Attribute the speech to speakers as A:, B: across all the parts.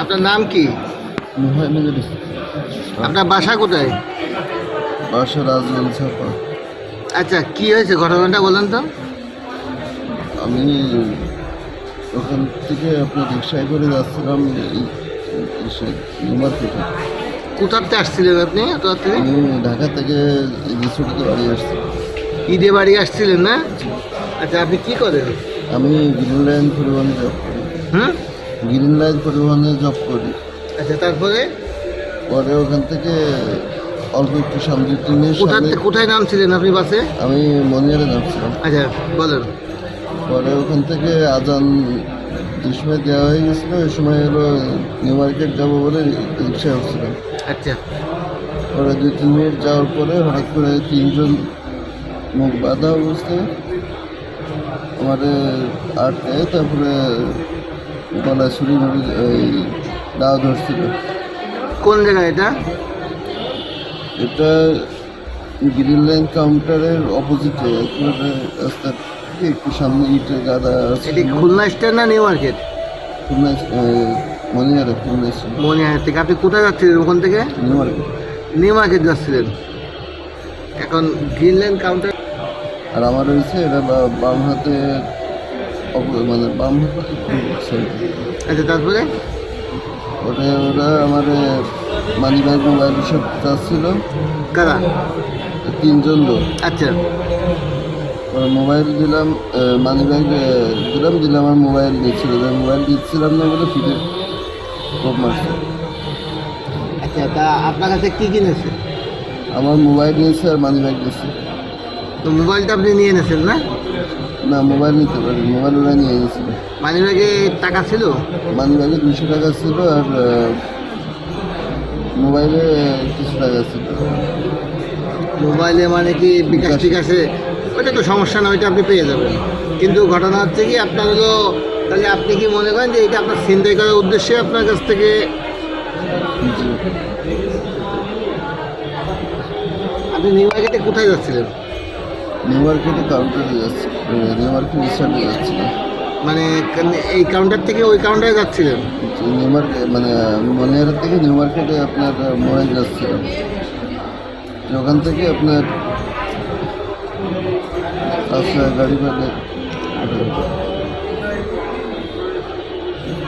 A: আপনার নাম কি? আপনার বাসা কোথায়?
B: বাসা রাজগঞ্জ ছাপা।
A: আচ্ছা কি হয়েছে ঘটনাটা বলেন তো।
B: আমি ওখান থেকে আপনার রিক্সায় করে যাচ্ছিলাম এসে মার্কেটে।
A: কোথাতে আসছিলেন আপনি এত রাত্রে?
B: ঢাকা থেকে রিসোর্টে বাড়ি আসছি।
A: ঈদে বাড়ি আসছিলেন না? আচ্ছা আপনি কি করেন?
B: আমি গ্রিন লাইন পরিবহনে জব করি।
A: হুম?
B: গ্রিন লাইন পরিবহনে জব করি।
A: আচ্ছা তারপরে?
B: পরে ওখান থেকে অল্প একটু ট্রেনের
A: কোথা
B: সামনে
A: কোথায় নামছিলেন আপনি বাসে?
B: আমি মনিয়ারে নামছিলাম।
A: আচ্ছা বলেন।
B: পরে ওখান থেকে আজান যে সময় দেওয়া হয়ে গেছিল ওই সময় হলো নিউ মার্কেট যাব বলে রিক্সা উঠছিলাম।
A: আচ্ছা।
B: পরে দুই তিন মিনিট যাওয়ার পরে হঠাৎ করে তিনজন মুখ বাঁধা অবস্থায় আমাদের আটকে তারপরে গলায় ছুরি মুড়ি এই দাও ধরছিল।
A: কোন জায়গায় এটা?
B: এটা গ্রিন লাইন কাউন্টারের অপোজিটে একেবারে রাস্তার একটু সামনে ইটের গাদা
A: এটি খুলনা স্ট্যান্ড না নিউ মার্কেট?
B: খুলনা মনিয়ারে খুলনা
A: মনিহার থেকে। আপনি কোথায় যাচ্ছিলেন ওখান থেকে?
B: New market.
A: নিউ মার্কেট যাচ্ছিলেন। এখন গ্রিনল্যান্ড কাউন্টার
B: আর আমার হয়েছে এটা বাম হাতে মানে বাম।
A: আচ্ছা তারপরে?
B: ওটা ওরা আমার মানি ব্যাগ মোবাইল সব চাচ্ছিল
A: কারা?
B: তিনজন লোক।
A: আচ্ছা।
B: মোবাইল দিলাম মানি ব্যাগ দিলাম দিলাম আমার মোবাইল দিচ্ছিল। মোবাইল দিচ্ছিলাম না বলে ফিরে কোপ মারছে।
A: আচ্ছা তা আপনার কাছে কি কিনেছে?
B: আমার মোবাইল নিয়েছে আর মানি ব্যাগ দিচ্ছে
A: তো মোবাইলটা আপনি নিয়ে এনেছেন না?
B: না মোবাইল নিতে পারি মোবাইল ওরা নিয়ে গেছিল
A: মানি ব্যাগে টাকা ছিল?
B: মানি ব্যাগে দুশো টাকা ছিল আর মোবাইলে কিছু টাকা ছিল।
A: মোবাইলে মানে কি বিকাশ। টিকাশে? ওইটা তো সমস্যা না ওইটা আপনি পেয়ে যাবেন। কিন্তু ঘটনা হচ্ছে কি আপনার হলো তাহলে আপনি কি মনে করেন যে এটা আপনার চিন্তাই করার উদ্দেশ্যে আপনার কাছ থেকে। আপনি নিউ মার্কেটে কোথায় যাচ্ছিলেন?
B: নিউ মার্কেটে কাউন্টারে যাচ্ছি। নিউ মার্কেট রিসার্টে যাচ্ছি।
A: মানে এই কাউন্টার থেকে ওই কাউন্টারে যাচ্ছিলেন?
B: নিউ মার্কেট মানে মনিহারের থেকে নিউ মার্কেটে আপনার মোবাইল যাচ্ছিলাম। ওখান থেকে আপনার আচ্ছা গাড়ি পেলে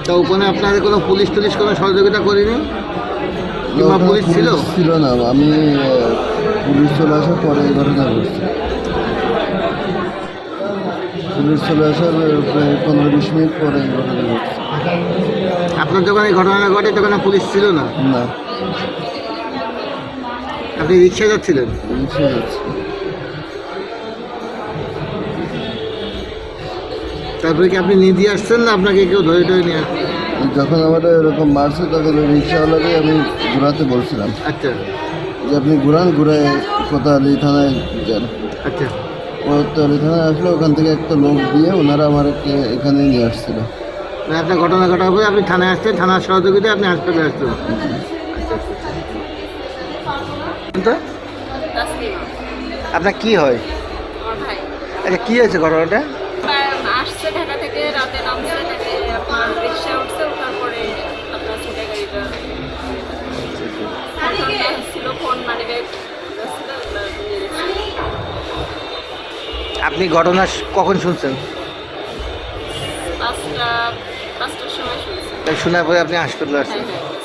A: তো ওখানে আপনাদের কোনো পুলিশ টুলিশ কোনো সহযোগিতা করেনি? কিংবা পুলিশ ছিল?
B: ছিল না। আমি পুলিশ চলে আসার পরে এই ঘটনা ঘটছে। পুলিশ চলে আসার পনেরো বিশ মিনিট পরে
A: আপনার যখন এই ঘটনাটা ঘটে তখন আর পুলিশ ছিল না?
B: না।
A: আপনি রিক্সা যাচ্ছিলেন?
B: পুলিশে যাচ্ছে।
A: তারপরে কি আপনি নিয়ে দিয়ে আসছেন না আপনাকে কেউ ধরে ধরে নিয়ে আসছে?
B: যখন আমার এরকম মারছে তখন রিক্সাওয়ালাকে আমি ঘোরাতে বলছিলাম।
A: আচ্ছা।
B: যে আপনি ঘুরান ঘুরায় কোথালি থানায় যান।
A: আচ্ছা।
B: কোথালি থানায় আসলে ওখান থেকে একটা লোক দিয়ে ওনারা আমাকে এখানে নিয়ে আসছিল।
A: মানে আপনার ঘটনা ঘটার পরে আপনি থানায় আসছেন থানার সহযোগিতায় আপনি হাসপাতালে আসছেন তো আপনার কি হয়?
C: আমার
A: আচ্ছা কি হয়েছে ঘটনাটা?
C: আসছে ঢাকা থেকে রাতে নামছে আপনার রিক্সা উঠছে ওঠার পরে আপনার ছোটা গাড়িটা ছিল ফোন মানি
A: আপনি ঘটনা কখন শুনছেন? শোনার পরে আপনি হাসপাতালে
C: হ্যাঁ
A: আসছেন
C: হ্যাঁ।